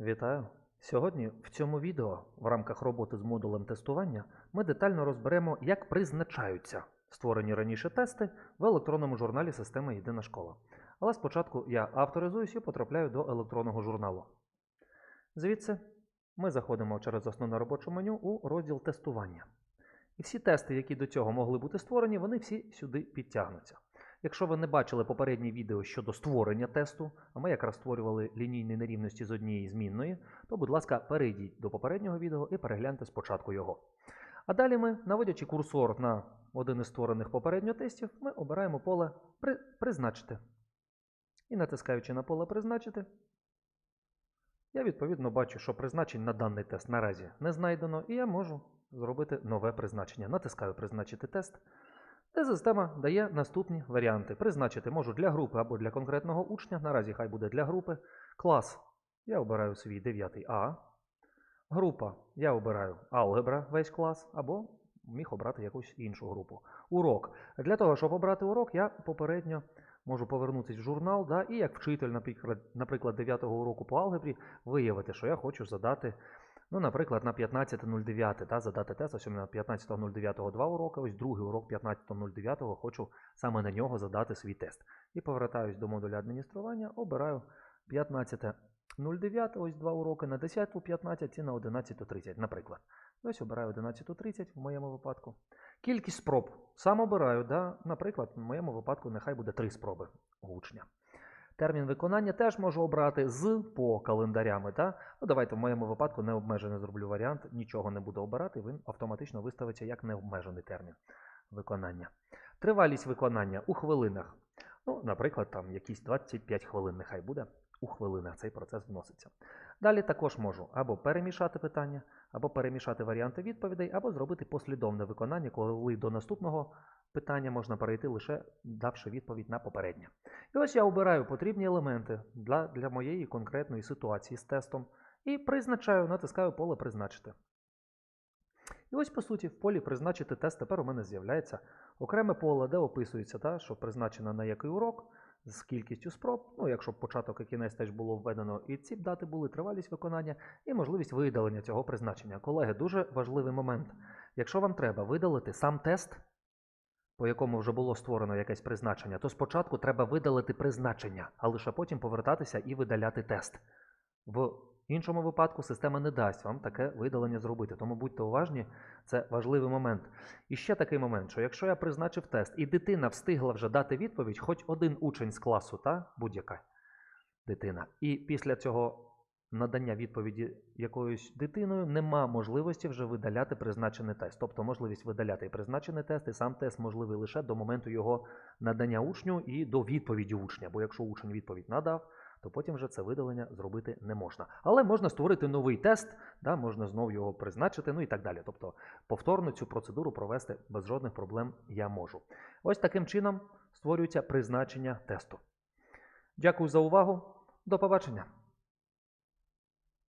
Вітаю! Сьогодні в цьому відео в рамках роботи з модулем тестування ми детально розберемо, як призначаються створені раніше тести в електронному журналі системи Єдина школа. Але спочатку я авторизуюсь і потрапляю до електронного журналу. Звідси ми заходимо через основне робоче меню у розділ тестування. І всі тести, які до цього могли бути створені, вони всі сюди підтягнуться. Якщо ви не бачили попереднє відео щодо створення тесту, а ми якраз створювали лінійні нерівності з однієї змінної, то, будь ласка, перейдіть до попереднього відео і перегляньте спочатку його. А далі ми, наводячи курсор на один із створених попередньо тестів, ми обираємо поле Призначити. І натискаючи на поле Призначити, я відповідно бачу, що призначень на даний тест наразі не знайдено, і я можу зробити нове призначення. Натискаю Призначити тест де система дає наступні варіанти. Призначити можу для групи або для конкретного учня. Наразі хай буде для групи. Клас. Я обираю свій 9 А. Група. Я обираю алгебра весь клас, або міг обрати якусь іншу групу. Урок. Для того, щоб обрати урок, я попередньо можу повернутися в журнал, да, і як вчитель, наприклад, наприклад, 9 уроку по алгебрі, виявити, що я хочу задати Ну, наприклад, на 15.09 та, задати тест, ось у мене 15.09 два уроки, ось другий урок 15.09 хочу саме на нього задати свій тест. І повертаюсь до модуля адміністрування, обираю 15.09, ось два уроки на 10.15 і на 11.30, наприклад. Ось обираю 11.30 в моєму випадку. Кількість спроб сам обираю, да? наприклад, в моєму випадку нехай буде 3 спроби у учня. Термін виконання теж можу обрати з по календарями. Та? Ну, Давайте в моєму випадку необмежений зроблю варіант, нічого не буду обирати, він автоматично виставиться як необмежений термін виконання. Тривалість виконання у хвилинах. Ну, Наприклад, там якісь 25 хвилин, нехай буде. У хвилинах цей процес вноситься. Далі також можу або перемішати питання, або перемішати варіанти відповідей, або зробити послідовне виконання, коли до наступного питання можна перейти лише давши відповідь на попереднє. І ось я обираю потрібні елементи для, для моєї конкретної ситуації з тестом і призначаю, натискаю поле Призначити. І ось, по суті, в полі Призначити тест тепер у мене з'являється окреме поле, де описується, та, що призначено на який урок, з кількістю спроб, ну, якщо початок і кінець теж було введено, і ці дати були тривалість виконання, і можливість видалення цього призначення. Колеги, дуже важливий момент. Якщо вам треба видалити сам тест, по якому вже було створено якесь призначення, то спочатку треба видалити призначення, а лише потім повертатися і видаляти тест. В іншому випадку система не дасть вам таке видалення зробити. Тому будьте уважні, це важливий момент. І ще такий момент, що якщо я призначив тест, і дитина встигла вже дати відповідь, хоч один учень з класу, та будь-яка дитина, і після цього надання відповіді якоюсь дитиною нема можливості вже видаляти призначений тест. Тобто можливість видаляти і призначений тест, і сам тест можливий лише до моменту його надання учню і до відповіді учня. Бо якщо учень відповідь надав, то потім вже це видалення зробити не можна. Але можна створити новий тест, да, можна знову його призначити, ну і так далі. Тобто повторно цю процедуру провести без жодних проблем я можу. Ось таким чином створюється призначення тесту. Дякую за увагу. До побачення!